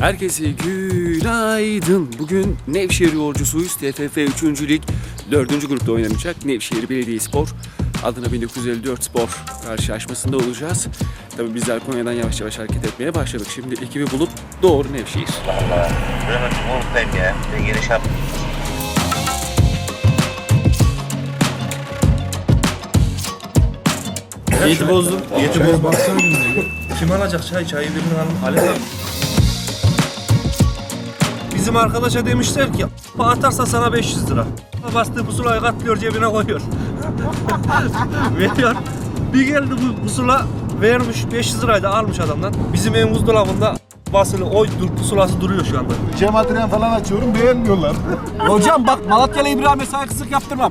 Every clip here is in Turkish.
Herkese günaydın. Bugün Nevşehir yolcusuyuz. TFF 3. Lig 4. grupta oynanacak. Nevşehir Belediyespor adına 1954 Spor karşılaşmasında olacağız. Tabii bizler Konya'dan yavaş yavaş hareket etmeye başladık. Şimdi ekibi bulup doğru Nevşehir. Oğlum ben ya. Ben giriş yap. Niyeti. Kim alacak çay? Çayı birinin alın. Abi. Bizim arkadaşa demişler ki atarsa sana 500 lira. Bastığı pusulayı katlıyor cebine koyuyor. Veriyor. Bir geldi bu pusula vermiş 500 lirayı da almış adamdan. Bizim evin buzdolabında basılı oy dur pusulası duruyor şu anda. Cem Adrian falan açıyorum beğenmiyorlar. Hocam bak Malatyalı İbrahim'e saygısızlık yaptırmam.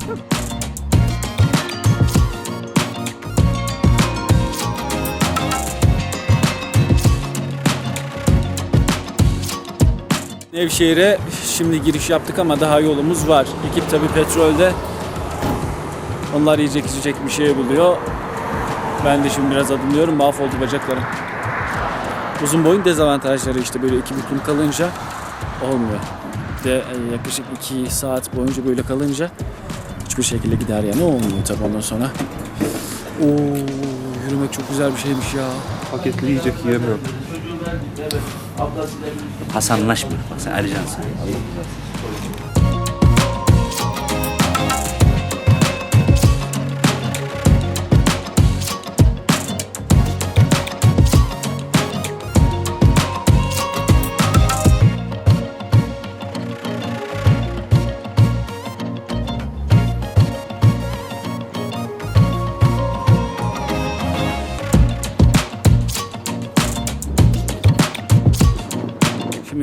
Nevşehir'e şimdi giriş yaptık ama daha yolumuz var. Ekip tabii petrolde. Onlar yiyecek içecek bir şey buluyor. Ben de şimdi biraz adımlıyorum. Mahvoldu bacaklarım. Uzun boyun dezavantajları işte böyle iki bütün kalınca olmuyor. De e, yaklaşık iki saat boyunca böyle kalınca hiçbir şekilde gider yani olmuyor tabii ondan sonra. Oo, yürümek çok güzel bir şeymiş ya. Paketli yiyecek yiyemiyorum. Hasanlaşma. Bak sen arayacaksın.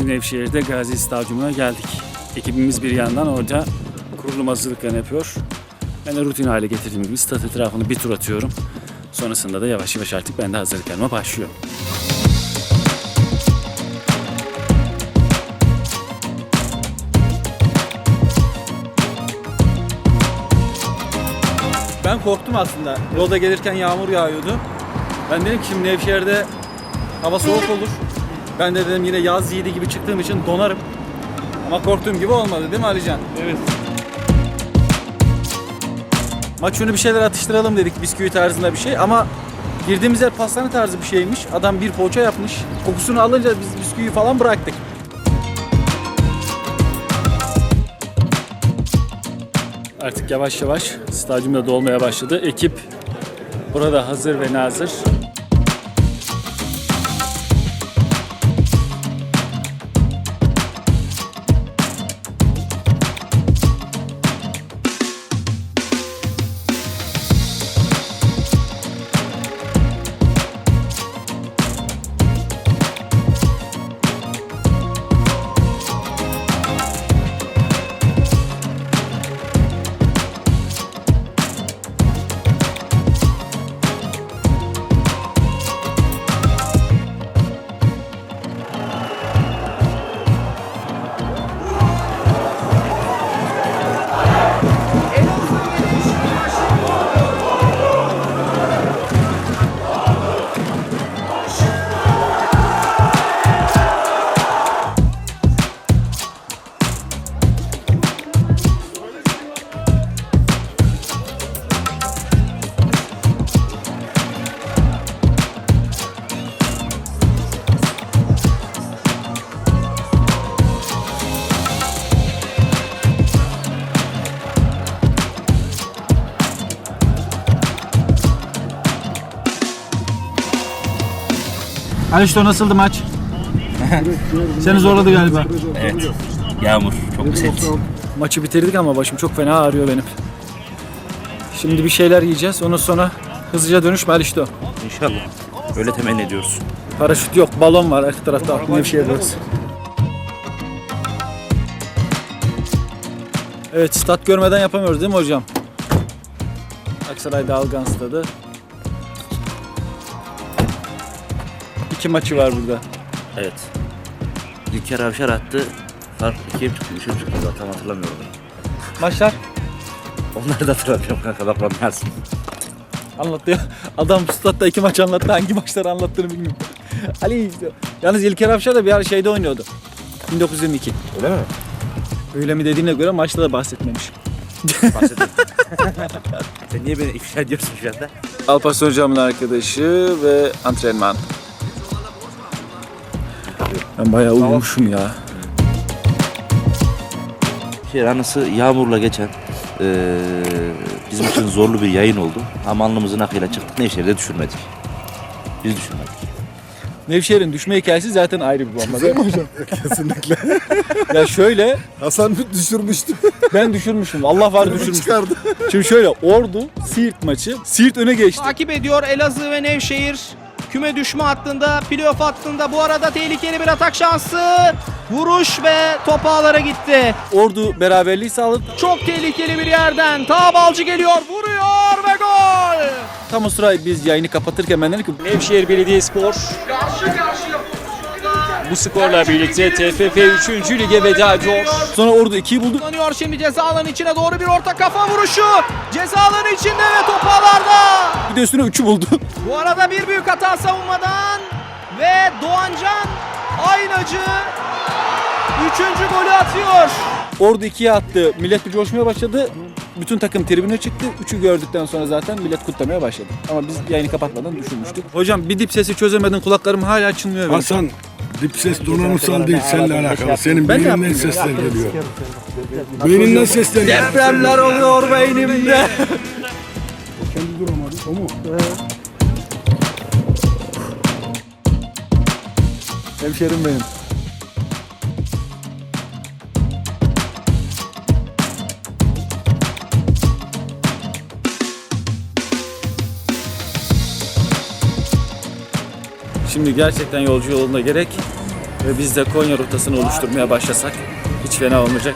Şimdi Nevşehir'de Gazi Stadyumu'na geldik. Ekibimiz bir yandan orada kurulum hazırlıklarını yapıyor. Ben de rutin hale getirdiğim gibi stat etrafını bir tur atıyorum. Sonrasında da yavaş yavaş artık ben de hazırlıklarıma başlıyorum. Ben korktum aslında. Yolda gelirken yağmur yağıyordu. Ben dedim ki şimdi Nevşehir'de hava soğuk olur. Ben de dedim yine yaz yiğidi gibi çıktığım için donarım. Ama korktuğum gibi olmadı değil mi Alican? Evet. Maç önü bir şeyler atıştıralım dedik bisküvi tarzında bir şey ama girdiğimiz yer pastane tarzı bir şeymiş. Adam bir poğaça yapmış. Kokusunu alınca biz bisküviyi falan bıraktık. Artık yavaş yavaş stadyumda dolmaya başladı. Ekip burada hazır ve nazır. Alişto nasıldı maç? Seni zorladı galiba. Evet. Yağmur. Çok sert. Maçı bitirdik ama başım çok fena ağrıyor benim. Şimdi bir şeyler yiyeceğiz. Ondan sonra hızlıca dönüş Malişto. İnşallah. Öyle temenni ediyoruz. Paraşüt yok, balon var arka tarafta. Nevşehir burası. Evet, stat görmeden yapamıyoruz değil mi hocam? Aksaray Dalgan Stadı. İki maçı var burada. Evet. Dilker Avşar attı. Fark ikiye mi çıktı? Üçe mi çıktı? Tam hatırlamıyorum. Maçlar Onları da hatırlamıyorum kanka. Laflam yazsın. anlatıyor. Adam statta iki maç anlattı. Hangi maçları anlattığını bilmiyorum. Ali yalnız İlker Avşar da bir ara şeyde oynuyordu. 1922. Öyle mi? Öyle mi dediğine göre maçta da bahsetmemiş. Bahsedin. Sen niye beni ifşa ediyorsun şu anda? Alparslan hocamın arkadaşı ve antrenman. Ben bayağı uyumuşum ya. Şehir anısı yağmurla geçen eee, bizim için zorlu bir yayın oldu. Ama alnımızın akıyla çıktık. Nevşehir'de düşürmedik. Biz düşürmedik. Nevşehir'in düşme hikayesi zaten ayrı bir bomba değil mi hocam? Kesinlikle. ya şöyle Hasan düşürmüştü. ben düşürmüşüm. Allah var düşürmüş. Çıkardı. Şimdi şöyle Ordu Siirt maçı. Siirt öne geçti. Takip ediyor Elazığ ve Nevşehir. Küme düşme hattında, playoff hattında bu arada tehlikeli bir atak şansı. Vuruş ve top ağlara gitti. Ordu beraberliği sağladı. Çok tehlikeli bir yerden. Ta Balcı geliyor, vuruyor ve gol. Tam o sıra biz yayını kapatırken ben dedim ki Nevşehir Belediyespor bu skorla birlikte TFF 3. lige veda ediyor. sonra Ordu 2'yi buldu. Kullanıyor şimdi ceza alanı içine doğru bir orta kafa vuruşu. Ceza alanı içinde ve top ağlarda. Bir de üstüne 3'ü buldu. Bu arada bir büyük hata savunmadan ve Doğancan Aynacı üçüncü golü atıyor. Ordu 2'ye attı. Millet bir coşmaya başladı. Bütün takım tribüne çıktı. Üçü gördükten sonra zaten millet kutlamaya başladı. Ama biz yayını kapatmadan düşünmüştük. Hocam bir dip sesi çözemedin. Kulaklarım hala çınlıyor benim. Hasan dip ses donanımsal değil seninle alakalı. Senin Ben de beyninden yaptım sesler geliyor. Beyninden sesler geliyor. Depremler oluyor beynimde. Hemşerim benim. Şimdi gerçekten yolcu yolunda gerek ve biz de Konya rotasını oluşturmaya başlasak hiç fena olmayacak.